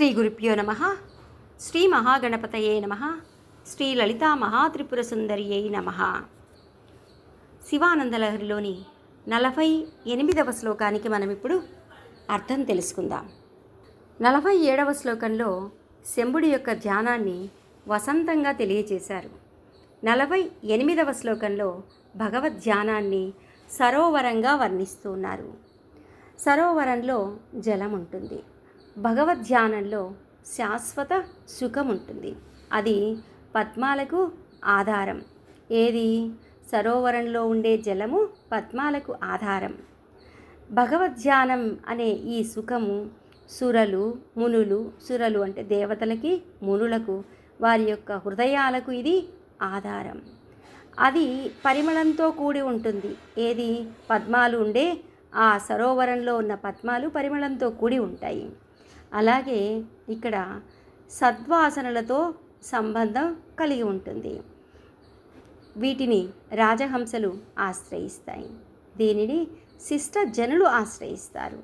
శ్రీ గురుభ్యో నమ. శ్రీ మహాగణపతయే నమ. శ్రీ లలితా మహాత్రిపుర సుందరియై నమ. శివానందలహరిలోని నలభై ఎనిమిదవ శ్లోకానికి మనం ఇప్పుడు అర్థం తెలుసుకుందాం. నలభై ఏడవ శ్లోకంలో శంభుడి యొక్క ధ్యానాన్ని వసంతంగా తెలియజేశారు నలభై ఎనిమిదవ శ్లోకంలో భగవద్ ధ్యానాన్ని సరోవరంగా వర్ణిస్తున్నారు సరోవరంలో జలం ఉంటుంది భగవద్ ధ్యానంలో శాశ్వత సుఖం ఉంటుంది అది పద్మాలకు ఆధారం. ఏది? సరోవరంలో ఉండే జలము పద్మాలకు ఆధారం. భగవద్ధ్యానం అనే ఈ సుఖము సురలు మునులు సురలు అంటే దేవతలకి మునులకు వారి యొక్క హృదయాలకు ఇది ఆధారం. అది పరిమళంతో కూడి ఉంటుంది. ఏది? పద్మాలు ఉండే ఆ సరోవరంలో ఉన్న పద్మాలు పరిమళంతో కూడి ఉంటాయి. అలాగే ఇక్కడ సద్వాసనలతో సంబంధం కలిగి ఉంటుంది. వీటిని రాజహంసలు ఆశ్రయిస్తాయి. దీనిని శిష్ట జనులు ఆశ్రయిస్తారు.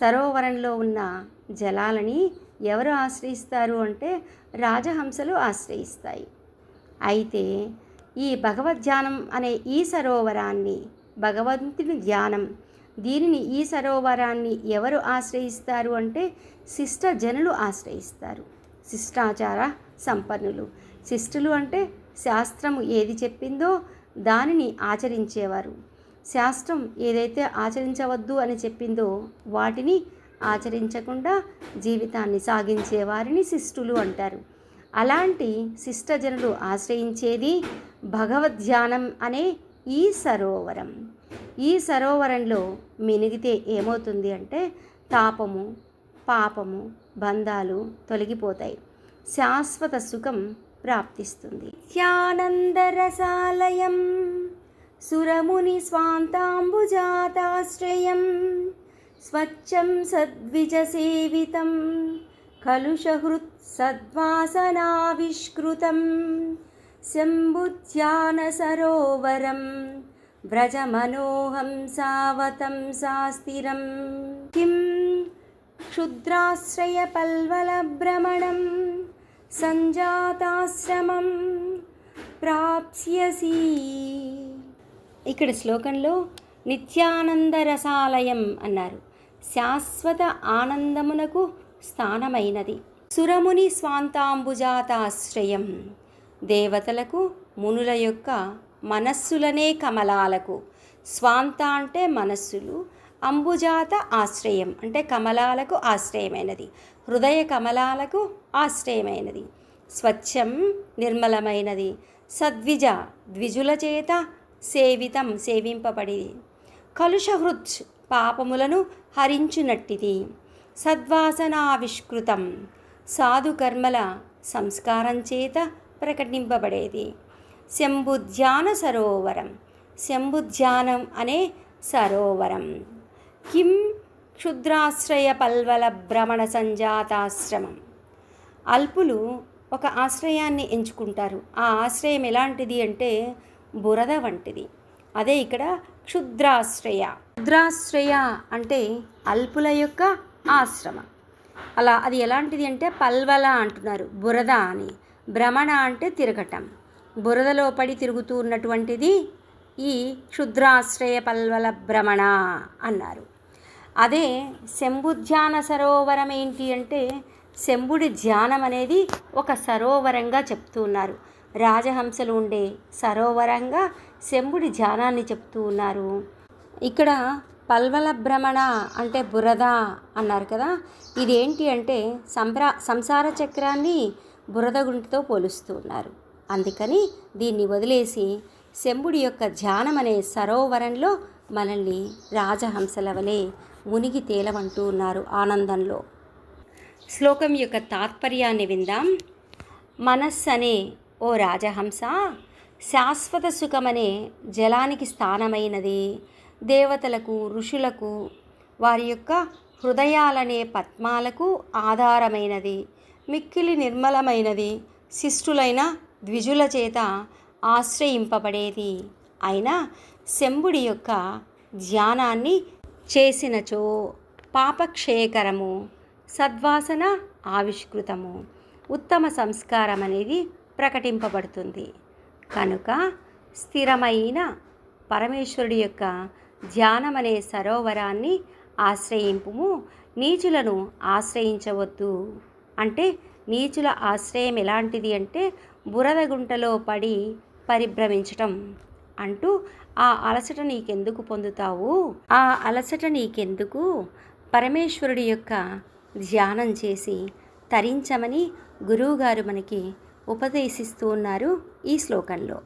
సరోవరంలో ఉన్న జలాలని ఎవరు ఆశ్రయిస్తారు అంటే రాజహంసలు ఆశ్రయిస్తాయి. అయితే ఈ భగవద్ధ్యానం అనే ఈ సరోవరాన్ని భగవంతుని ధ్యానం దీనిని ఈ సరోవరాన్ని ఎవరు ఆశ్రయిస్తారు అంటే శిష్ట జనులు ఆశ్రయిస్తారు. శిష్టాచార సంపన్నులు. శిష్టులు అంటే శాస్త్రము ఏది చెప్పిందో దానిని ఆచరించేవారు. శాస్త్రం ఏదైతే ఆచరించవద్దు అని చెప్పిందో వాటిని ఆచరించకుండా జీవితాన్ని సాగించే వారిని శిష్టులు అంటారు. అలాంటి శిష్టజనులు ఆశ్రయించేది భగవద్ధ్యానం అనే ఈ సరోవరం. ఈ సరోవరంలో మినిగితే ఏమవుతుంది అంటే తాపము పాపము బంధాలు తొలగిపోతాయి. శాశ్వత సుఖం ప్రాప్తిస్తుంది. ధ్యానందరసాలయం సురముని స్వాంతాంబుజాతాశ్రయం స్వచ్ఛం సద్విజసేవితం కలుషహృత్ సద్వాసనావిష్కృతం శంభుధ్యానసరోవరం వ్రజమనోహం సావతం సాస్థిరం కిం క్షుద్రాశ్రయపల్వలభ్రమణం సంజాతాశ్రమం ప్రాప్స్యసి ఇక్కడ శ్లోకంలో నిత్యానంద రసాలయం అన్నారు. శాశ్వత ఆనందమునకు స్థానమైనది. సురముని స్వాంతాంబుజాతాశ్రయం దేవతలకు మునుల యొక్క మనస్సులనే కమలాలకు. స్వాంత అంటే మనస్సులు అంబుజాత ఆశ్రయం అంటే కమలాలకు ఆశ్రయమైనది. హృదయ కమలాలకు ఆశ్రయమైనది. స్వచ్ఛం నిర్మలమైనది. సద్విజ ద్విజుల చేత సేవితం సేవింపబడిది. కలుషహృత్ పాపములను హరించునట్టిది. సద్వాసనావిష్కృతం. సాధుకర్మల సంస్కారం చేత ప్రకటింపబడేది. శంభుధ్యాన సరోవరం శంభుధ్యానం అనే సరోవరం. కిం క్షుద్రాశ్రయ పల్వల భ్రమణ సంజాతాశ్రమం అల్పులు ఒక ఆశ్రయాన్ని ఎంచుకుంటారు. ఆ ఆశ్రయం ఎలాంటిది అంటే బురద వంటిది. అదే ఇక్కడ క్షుద్రాశ్రయ. క్షుద్రాశ్రయ అంటే అల్పుల యొక్క ఆశ్రమ. అలా అది ఎలాంటిది అంటే పల్వల అంటున్నారు. బురద అని. భ్రమణ అంటే తిరగటం. బురదలో పడి తిరుగుతూ ఉన్నటువంటిది ఈ క్షుద్రాశ్రయ పల్వల భ్రమణ అన్నారు. అదే శంభుధ్యాన సరోవరం ఏంటి అంటే శంభుడి ధ్యానం అనేది ఒక సరోవరంగా చెప్తూ ఉన్నారు. రాజహంసలు ఉండే సరోవరంగా శంభుడి ధ్యానాన్ని చెప్తూ ఉన్నారు. ఇక్కడ పల్వల భ్రమణ అంటే బురద అన్నారు కదా. ఇదేంటి అంటే సంప్రా సంసార చక్రాన్ని బురద గుంటితో పోలుస్తూ ఉన్నారు. అందుకని దీన్ని వదిలేసి శంభుడి యొక్క ధ్యానం అనే సరోవరంలో మనల్ని రాజహంసల వలె మునిగి తేలమంటూ ఉన్నారు ఆనందంలో. శ్లోకం యొక్క తాత్పర్యాన్ని విందాం. మనస్సనే అనే ఓ రాజహంస శాశ్వత సుఖమనే జలానికి స్థానమైనది. దేవతలకు ఋషులకు వారి యొక్క హృదయాలనే పద్మాలకు ఆధారమైనది. మిక్కిలి నిర్మలమైనది. శిష్టులైన ద్విజుల చేత ఆశ్రయింపబడేది. అయినా శంభుడి యొక్క ధ్యానాన్ని చేసినచో పాపక్షయకరము సద్వాసన ఆవిష్కృతము ఉత్తమ సంస్కారం అనేది ప్రకటింపబడుతుంది. కనుక స్థిరమైన పరమేశ్వరుడి యొక్క ధ్యానం అనే సరోవరాన్ని ఆశ్రయింపుము నీచులను ఆశ్రయించవద్దు. అంటే నీచుల ఆశ్రయం ఎలాంటిది అంటే బురద గుంటలో పడి పరిభ్రమించటం. అంటూ ఆ అలసట నీకెందుకు పొందుతావు? ఆ అలసట నీకెందుకు? పరమేశ్వరుడి యొక్క ధ్యానం చేసి తరించమని గురువుగారు మనకి ఉపదేశిస్తూ ఉన్నారు ఈ శ్లోకంలో.